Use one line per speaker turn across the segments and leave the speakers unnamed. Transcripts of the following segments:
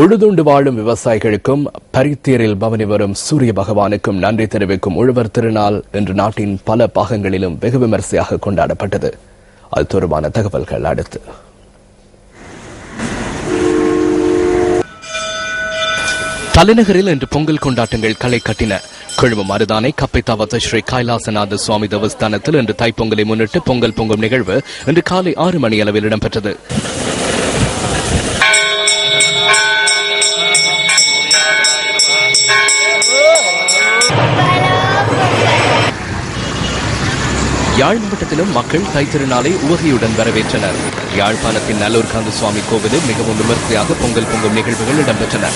உழுதுண்டு வாழும் விவசாயிகளுக்கும் பரித்தேரில் பவனி வரும் சூரிய பகவானுக்கும் நன்றி தெரிவிக்கும் உழவர் திருநாள் இன்று நாட்டின் பல பாகங்களிலும் வெகு விமரிசையாக கொண்டாடப்பட்டது. அது தொடர்பான தகவல்கள் அடுத்து. தலைநகரில் இன்று பொங்கல் கொண்டாட்டங்கள் களை கட்டின கொழும்பு மருதானை கப்பித்தாவத்த ஸ்ரீ கைலாசநாத சுவாமி தேவஸ்தானத்தில் இன்று தைப்பொங்கலை முன்னிட்டு பொங்கல் பொங்கும் நிகழ்வு இன்று காலை ஆறு மணி அளவில் இடம்பெற்றது. யாழ் மாவட்டத்திலும் மக்கள் தைத்திருநாளை உவகையுடன் வரவேற்றனர். யாழ்ப்பாணத்தின் நல்லூர் காந்த சுவாமி கோவிலில் மிகவும் விமர்சையாக பொங்கல் பொங்கும் நிகழ்வுகள் இடம்பெற்றன.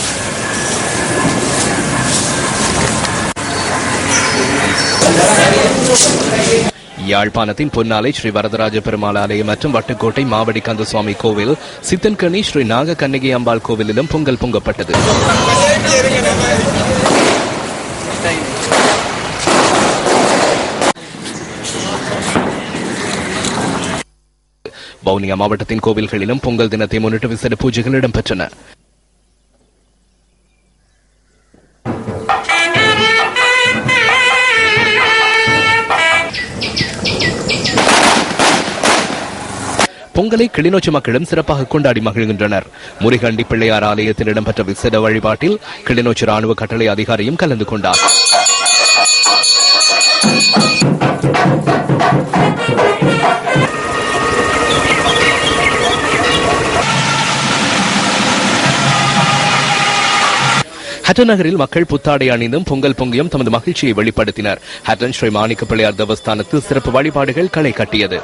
யாழ்ப்பாணத்தின் பொன்னாலை ஸ்ரீ வரதராஜ பெருமாள் ஆலயம் மற்றும் வட்டுக்கோட்டை மாவடி கந்த சுவாமி கோவில் சித்தன்கனி ஸ்ரீ நாக கண்ணகி அம்பாள் கோவிலிலும் பொங்கல் பொங்கப்பட்டது. வவுனியா மாவட்டத்தின் கோவில்களிலும் பொங்கல் தினத்தை முன்னிட்டு விசேட பூஜைகள் இடம்பெற்றன. பொங்கலை கிளிநொச்சி மக்களும் சிறப்பாக கொண்டாடி மகிழ்கின்றனர். முருகண்டி பிள்ளையார் ஆலயத்தில் இடம்பெற்ற விசேட வழிபாட்டில் கிளிநொச்சி ராணுவ கட்டளை அதிகாரியும் கலந்து கொண்டார். ஹட்டன் நகரில் மக்கள் புத்தாடை அணிந்தும் பொங்கல் பொங்கியும் தமது மகிழ்ச்சியை வெளிப்படுத்தினர். ஹட்டன் ஸ்ரீ மாணிக்க பிள்ளையார் தேவஸ்தானத்தில் சிறப்பு வழிபாடுகள் களை கட்டியது.